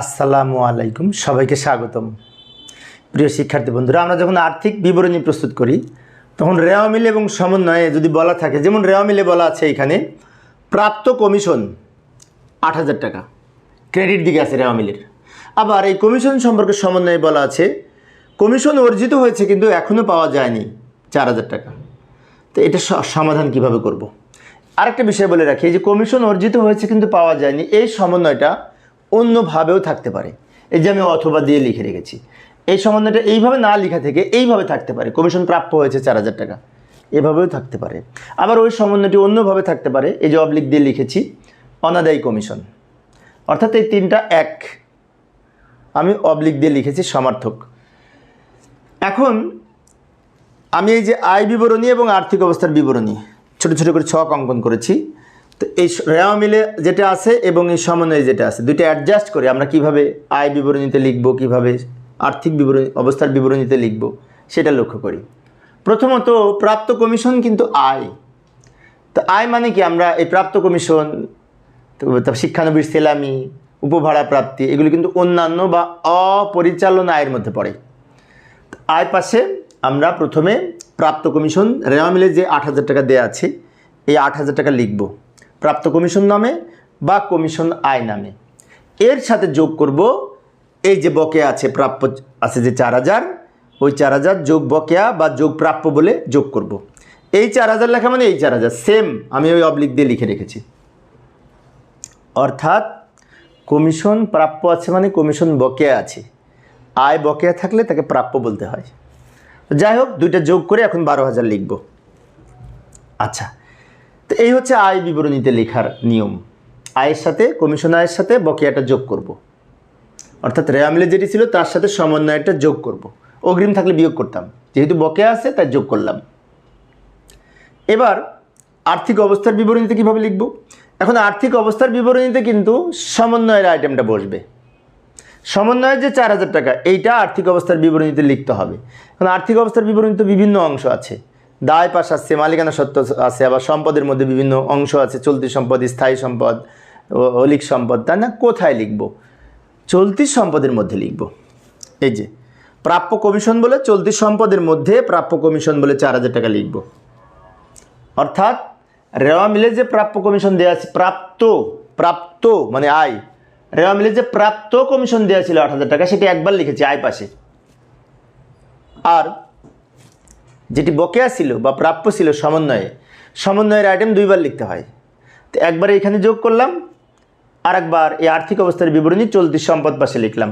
আসসালামু আলাইকুম, সবাইকে স্বাগতম। প্রিয় শিক্ষার্থী বন্ধুরা, আমরা যখন আর্থিক বিবরণী প্রস্তুত করি, তখন রেওয়া মিলে এবং সমন্বয়ে যদি বলা থাকে, যেমন রেওয়া মিলে বলা আছে এখানে, প্রাপ্ত কমিশন আট হাজার টাকা, ক্রেডিট দিকে আছে রেওয়া মিলের। আবার এই কমিশন সম্পর্কে সমন্বয়ে বলা আছে, কমিশন অর্জিত হয়েছে কিন্তু এখনও পাওয়া যায়নি চার হাজার টাকা। তো এটা সমাধান কীভাবে করব। আরেকটা বিষয় বলে রাখি যে কমিশন অর্জিত হয়েছে কিন্তু পাওয়া যায়নি, এই সমন্বয়টা অন্যভাবেও থাকতে পারে। এই যে আমি অথবা দিয়ে লিখে রেখেছি। এই সমন্বয়টা এইভাবে না লেখা থেকে এইভাবে থাকতে পারে। কমিশন প্রাপ্য হয়েছে চার হাজার টাকা। এভাবেও থাকতে পারে। আবার ওই সমন্বয়টি অন্যভাবে থাকতে পারে। এই যে অবলিক দিয়ে লিখেছি, অনাদায়ী কমিশন। অর্থাৎ এই তিনটা এক। আমি অবলিক দিয়ে লিখেছি সমার্থক। এখন আমি এই যে আয় বিবরণী এবং আর্থিক অবস্থার বিবরণী, ছোট ছোট করে ছক অঙ্কন করেছি। তো এই রেওয়া মিলে যেটা আছে এবং এই সমন্বয়ে যেটা আছে, দুইটা অ্যাডজাস্ট করে আমরা কীভাবে আয় বিবরণীতে লিখব, কীভাবে আর্থিক বিবরণী, অবস্থার বিবরণীতে লিখব, সেটা লক্ষ্য করি। প্রথমত, প্রাপ্ত কমিশন কিন্তু আয়। তো আয় মানে কি? আমরা এই প্রাপ্ত কমিশন তারপর শিক্ষানবিশ সেলামি, উপভাড়া প্রাপ্তি, এগুলো কিন্তু অন্যান্য বা অপরিচালনা আয়ের মধ্যে পড়ে। আয় পাশে আমরা প্রথমে প্রাপ্ত কমিশন রেওয়া মিলে যে আট হাজার টাকা দেওয়া আছে, এই আট হাজার টাকা লিখব। প্রাপ্ত কমিশন নামে বা কমিশন আয় নামে। এর সাথে যোগ করব এই যে বকেয়া আছে, প্রাপ্য আছে যে চার হাজার, ওই চার হাজার যোগ বকেয়া বা যোগ প্রাপ্য বলে যোগ করব। এই চার হাজার লেখা মানে এই চার হাজার সেম আমি ওই অবলিক দিয়ে লিখে রেখেছি। অর্থাৎ কমিশন প্রাপ্য আছে মানে কমিশন বকেয়া আছে। আয় বকেয়া থাকলে তাকে প্রাপ্য বলতে হয়। যাই হোক, দুইটা যোগ করে এখন বারো হাজার লিখব। আচ্ছা তো এই হচ্ছে আয় বিবরণীতে লেখার নিয়ম। আয়ের সাথে কমিশন আয়ের সাথে বকেয়াটা যোগ করব। অর্থাৎ রেয়ামিলে যেটি ছিল, তার সাথে সমন্বয়টা যোগ করব। অগ্রিম থাকলে বিয়োগ করতাম। যেহেতু বকেয়া আছে, তাই যোগ করলাম। এবার, আর্থিক অবস্থার বিবরণীতে কীভাবে লিখব? এখন আর্থিক অবস্থার বিবরণীতে কিন্তু সমন্বয়ের আইটেমটা বসবে। সমন্বয়ের যে চার হাজার টাকা, এইটা আর্থিক অবস্থার বিবরণীতে লিখতে হবে। এখন আর্থিক অবস্থার বিবরণীতে বিভিন্ন অংশ আছে। দায় পাশ আছে, মালিকানা সত্ত্ব আছে, আবার সম্পদের মধ্যে বিভিন্ন অংশ আছে, চলতি সম্পদ, স্থায়ী সম্পদ অলিক সম্পদ, তাই না? কোথায় লিখব? চলতি সম্পদের মধ্যে লিখব। এই যে, প্রাপ্য কমিশন বলে চলতি সম্পদের মধ্যে প্রাপ্য কমিশন বলে চার হাজার টাকা লিখব। অর্থাৎ, রেওয়া মিলে যে প্রাপ্য কমিশন দেওয়া আছে, প্রাপ্ত প্রাপ্ত মানে আয়, রেওয়া মিলে যে প্রাপ্ত কমিশন দেওয়া ছিল আট হাজার টাকা, সেটি একবার লিখেছি, আয় পাশে। আর যেটি বকেয়া ছিল বা প্রাপ্য ছিল সমন্বয়ে। সমন্বয়ের আইটেম দুইবার লিখতে হয়। তো একবার এখানে যোগ করলাম আর একবার এই আর্থিক অবস্থার বিবরণী চলতি সম্পদ পাশে লিখলাম।